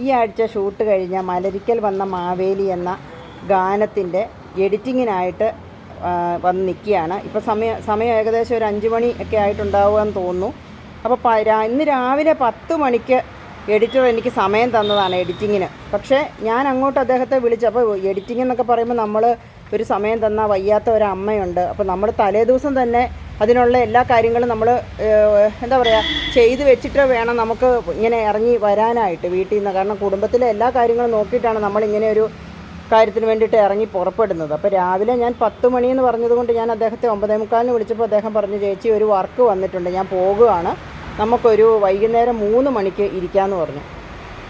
ഈ ആഴ്ച ഷൂട്ട് കഴിഞ്ഞ മലരിക്കൽ വന്ന മാവേലി എന്ന ഗാനത്തിന്റെ എഡിറ്റിങ്ങിനായിട്ട് വന്ന് നിൽക്കുകയാണ്. ഇപ്പോൾ സമയം സമയം ഏകദേശം ഒരു അഞ്ച് മണി ഒക്കെ ആയിട്ടുണ്ടാവുകയെന്ന് തോന്നുന്നു. അപ്പോൾ ഇന്ന് രാവിലെ പത്ത് മണിക്ക് എഡിറ്റർ എനിക്ക് സമയം തന്നതാണ് എഡിറ്റിങ്ങിന്. പക്ഷേ ഞാൻ അങ്ങോട്ട് അദ്ദേഹത്തെ വിളിച്ചു അപ്പോൾ എഡിറ്റിംഗ് എന്നൊക്കെ പറയുമ്പോൾ നമ്മൾ ഒരു സമയം തന്ന വയ്യാത്ത ഒരു അമ്മയുണ്ട്. അപ്പോൾ നമ്മൾ തലേദിവസം തന്നെ അതിനുള്ള എല്ലാ കാര്യങ്ങളും നമ്മൾ എന്താ പറയുക ചെയ്ത് വെച്ചിട്ട് വേണം നമുക്ക് ഇങ്ങനെ ഇറങ്ങി വരാനായിട്ട് വീട്ടിൽ നിന്ന്. കാരണം കുടുംബത്തിലെ എല്ലാ കാര്യങ്ങളും നോക്കിയിട്ടാണ് നമ്മൾ ഇങ്ങനെ ഒരു കാര്യത്തിന് വേണ്ടിയിട്ട് ഇറങ്ങി പുറപ്പെടുന്നത്. അപ്പോൾ രാവിലെ ഞാൻ പത്ത് മണിയെന്ന് പറഞ്ഞതുകൊണ്ട് ഞാൻ അദ്ദേഹത്തെ ഒമ്പതേ മുക്കാലിന് വിളിച്ചപ്പോൾ അദ്ദേഹം പറഞ്ഞു ചേച്ചി ഒരു വർക്ക് വന്നിട്ടുണ്ട്. ഞാൻ പോകുകയാണ് നമുക്കൊരു വൈകുന്നേരം മൂന്ന് മണിക്ക് ഇരിക്കാമെന്ന് പറഞ്ഞു.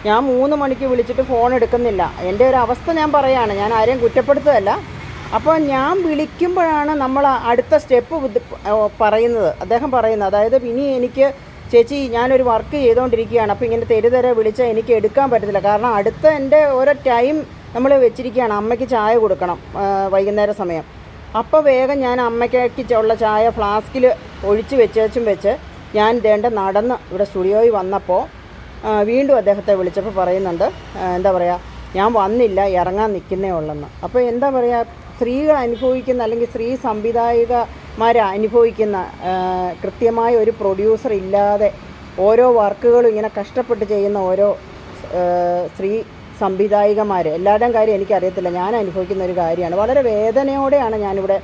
ഞാൻ മൂന്ന് മണിക്ക് വിളിച്ചിട്ട് ഫോൺ എടുക്കുന്നില്ല. എന്റെ ഒരു അവസ്ഥ ഞാൻ പറയുകയാണ് ഞാൻ ആരെയും കുറ്റപ്പെടുത്തുകയല്ല. അപ്പോൾ ഞാൻ വിളിക്കുമ്പോഴാണ് നമ്മൾ അടുത്ത സ്റ്റെപ്പ് പറയുന്നത്. അദ്ദേഹം പറയുന്നത് അതായത് ഇനി എനിക്ക് ചേച്ചി ഞാനൊരു വർക്ക് ചെയ്തുകൊണ്ടിരിക്കുകയാണ് അപ്പോൾ ഇങ്ങനെ തെരുതര വിളിച്ചാൽ എനിക്ക് എടുക്കാൻ പറ്റത്തില്ല. കാരണം അടുത്ത എന്റെ ഓരോ ടൈം നമ്മൾ വെച്ചിരിക്കുകയാണ്. അമ്മയ്ക്ക് ചായ കൊടുക്കണം വൈകുന്നേര സമയം. അപ്പോൾ വേഗം ഞാൻ അമ്മയ്ക്ക് ഉള്ള ചായ ഫ്ലാസ്കിൽ ഒഴിച്ച് വെച്ചും വെച്ച് ഞാൻ ദേണ്ട നടന്ന് ഇവിടെ സ്റ്റുഡിയോയിൽ വന്നപ്പോൾ വീണ്ടും അദ്ദേഹത്തെ വിളിച്ചപ്പോൾ പറയുന്നുണ്ട് എന്താ പറയുക ഞാൻ വന്നില്ല ഇറങ്ങാൻ നിൽക്കുന്നേ ഉള്ളെന്ന്. അപ്പോൾ എന്താ പറയുക സ്ത്രീകൾ അനുഭവിക്കുന്ന അല്ലെങ്കിൽ സ്ത്രീ സംവിധായികമാർ അനുഭവിക്കുന്ന കൃത്യമായ ഒരു പ്രൊഡ്യൂസർ ഇല്ലാതെ ഓരോ വർക്കുകളും ഇങ്ങനെ കഷ്ടപ്പെട്ട് ചെയ്യുന്ന ഓരോ സ്ത്രീ സംവിധായികമാർ എല്ലാവരുടെയും കാര്യം എനിക്കറിയത്തില്ല. ഞാൻ അനുഭവിക്കുന്ന ഒരു കാര്യമാണ്. വളരെ വേദനയോടെയാണ് ഞാനിവിടെ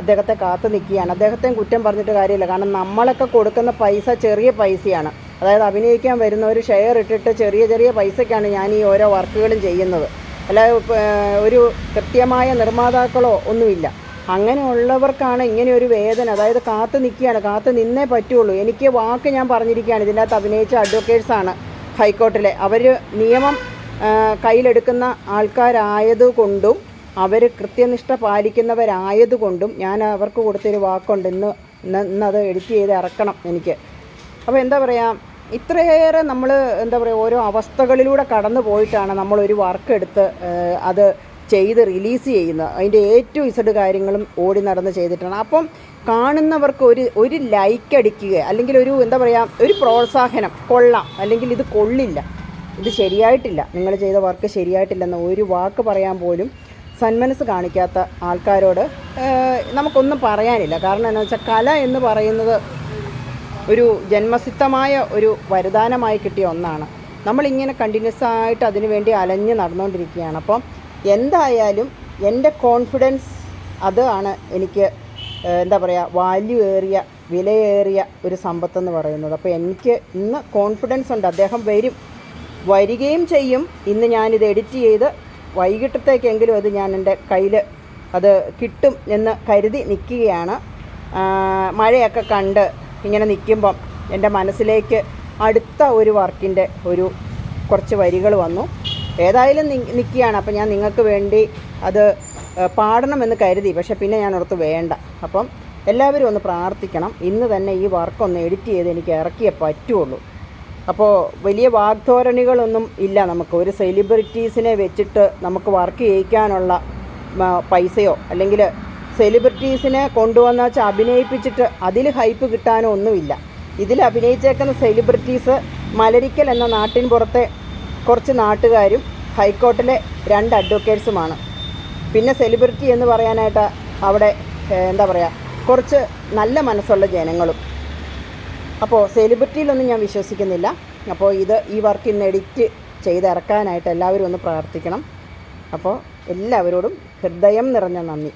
അദ്ദേഹത്തെ കാത്തു നിൽക്കുകയാണ്. അദ്ദേഹത്തെയും കുറ്റം പറഞ്ഞിട്ട് കാര്യമില്ല. കാരണം നമ്മളൊക്കെ കൊടുക്കുന്ന പൈസ ചെറിയ പൈസയാണ്. അതായത് അഭിനയിക്കാൻ വരുന്ന ഒരു ഷെയർ ഇട്ടിട്ട് ചെറിയ ചെറിയ പൈസയ്ക്കാണ് ഞാൻ ഈ ഓരോ വർക്കുകളും ചെയ്യുന്നത്. ഇപ്പ- ഒരു കൃത്യമായ നിർമ്മാതാക്കളോ ഒന്നുമില്ല. അങ്ങനെയുള്ളവർക്കാണ് ഇങ്ങനെ ഒരു വേദന. അതായത് കാത്തു നിൽക്കുകയാണ്. കാത്തു നിന്നേ പറ്റുള്ളൂ. എനിക്ക് വാക്ക് ഞാൻ പറഞ്ഞിരിക്കുകയാണ്. ഇതിനകത്ത് അഭിനയിച്ച അഡ്വക്കേറ്റ്സാണ് ഹൈക്കോർട്ടിലെ. അവർ നിയമം കയ്യിലെടുക്കുന്ന ആൾക്കാരായതുകൊണ്ടും അവർ കൃത്യനിഷ്ഠ പാലിക്കുന്നവരായതുകൊണ്ടും ഞാൻ അവർക്ക് കൊടുത്തൊരു വാക്കുണ്ട്. ഇന്ന് ഇന്ന് അത് എഡിറ്റ് ചെയ്ത് ഇറക്കണം എനിക്ക്. അപ്പോൾ എന്താ പറയുക ഇത്രയേറെ നമ്മൾ എന്താ പറയുക ഓരോ അവസ്ഥകളിലൂടെ കടന്നു പോയിട്ടാണ് ഒരു വർക്ക് എടുത്ത് അത് ചെയ്ത് റിലീസ് ചെയ്യുന്നത് അതിന്റെ ടു ഇസഡ് കാര്യങ്ങളും ഓടി നടന്ന് ചെയ്തിട്ടാണ്. അപ്പം കാണുന്നവർക്ക് ഒരു ഒരു ലൈക്ക് അടിക്കുക അല്ലെങ്കിൽ ഒരു എന്താ പറയുക ഒരു പ്രോത്സാഹനം കൊള്ളാം അല്ലെങ്കിൽ ഇത് കൊള്ളില്ല ഇത് ശരിയായിട്ടില്ല നിങ്ങൾ ചെയ്ത വർക്ക് ശരിയായിട്ടില്ലെന്ന് ഒരു വാക്ക് പറയാൻ പോലും സന്മനസ് കാണിക്കാത്ത ആൾക്കാരോട് നമുക്കൊന്നും പറയാനില്ല. കാരണം എന്താണെന്ന് വെച്ചാൽ കല എന്ന് പറയുന്നത് ഒരു ജന്മസിദ്ധമായ ഒരു വരദാനമായി കിട്ടിയ ഒന്നാണ്. നമ്മളിങ്ങനെ കണ്ടിന്യൂസ് ആയിട്ട് അതിനു വേണ്ടി അലഞ്ഞ് നടന്നുകൊണ്ടിരിക്കുകയാണ് അപ്പം എന്തായാലും എന്റെ കോൺഫിഡൻസ് അതാണ് എനിക്ക് എന്താ പറയുക വാല്യൂ ഏറിയ വിലയേറിയ ഒരു സമ്പത്തെന്ന് പറയുന്നത്. അപ്പോൾ എനിക്ക് ഇന്ന് കോൺഫിഡൻസ് ഉണ്ട്. അദ്ദേഹം വരും. വരികയും ചെയ്യും. ഇന്ന് ഞാനിത് എഡിറ്റ് ചെയ്ത് വൈകിട്ടത്തേക്കെങ്കിലും അത് ഞാൻ എന്റെ കയ്യിൽ അത് കിട്ടും എന്ന് കരുതി നിൽക്കുകയാണ്. മഴയൊക്കെ കണ്ട് ഇങ്ങനെ നിൽക്കുമ്പം എന്റെ മനസ്സിലേക്ക് അടുത്ത ഒരു വർക്കിന്റെ ഒരു കുറച്ച് വരികൾ വന്നു. ഏതായാലും നിൽക്കുകയാണ്. അപ്പം ഞാൻ നിങ്ങൾക്ക് വേണ്ടി അത് പാടണമെന്ന് കരുതി. പക്ഷെ പിന്നെ ഞാൻ ഓർത്ത് വേണ്ട. അപ്പം എല്ലാവരും ഒന്ന് പ്രാർത്ഥിക്കണം. ഇന്ന് തന്നെ ഈ വർക്കൊന്ന് എഡിറ്റ് ചെയ്ത് എനിക്ക് ഇറക്കിയേ പറ്റുള്ളൂ. അപ്പോൾ വലിയ വാഗ്ധോരണികളൊന്നും ഇല്ല നമുക്ക്. ഒരു സെലിബ്രിറ്റീസിനെ വെച്ചിട്ട് നമുക്ക് വർക്ക് ചെയ്യിക്കാനുള്ള പൈസയോ അല്ലെങ്കിൽ സെലിബ്രിറ്റീസിനെ കൊണ്ടുവന്ന് വെച്ചാൽ അഭിനയിപ്പിച്ചിട്ട് അതിൽ ഹൈപ്പ് കിട്ടാനോ ഒന്നുമില്ല. ഇതിൽ അഭിനയിച്ചേക്കുന്ന സെലിബ്രിറ്റീസ് മലരിക്കൽ എന്ന നാട്ടിൻ പുറത്തെ കുറച്ച് നാട്ടുകാരും ഹൈക്കോർട്ടിലെ രണ്ട് അഡ്വക്കേറ്റ്സുമാണ് പിന്നെ സെലിബ്രിറ്റി എന്ന് പറയാനായിട്ട് അവിടെ എന്താ പറയുക കുറച്ച് നല്ല മനസ്സുള്ള ജനങ്ങളും. അപ്പോൾ സെലിബ്രിറ്റിയിലൊന്നും ഞാൻ വിശ്വസിക്കുന്നില്ല. അപ്പോൾ ഇത് ഈ വർക്ക് ഇന്ന് എഡിറ്റ് ചെയ്തിറക്കാനായിട്ട് എല്ലാവരും ഒന്ന് പ്രാർത്ഥിക്കണം. അപ്പോൾ എല്ലാവരോടും ഹൃദയം നിറഞ്ഞ നന്ദി.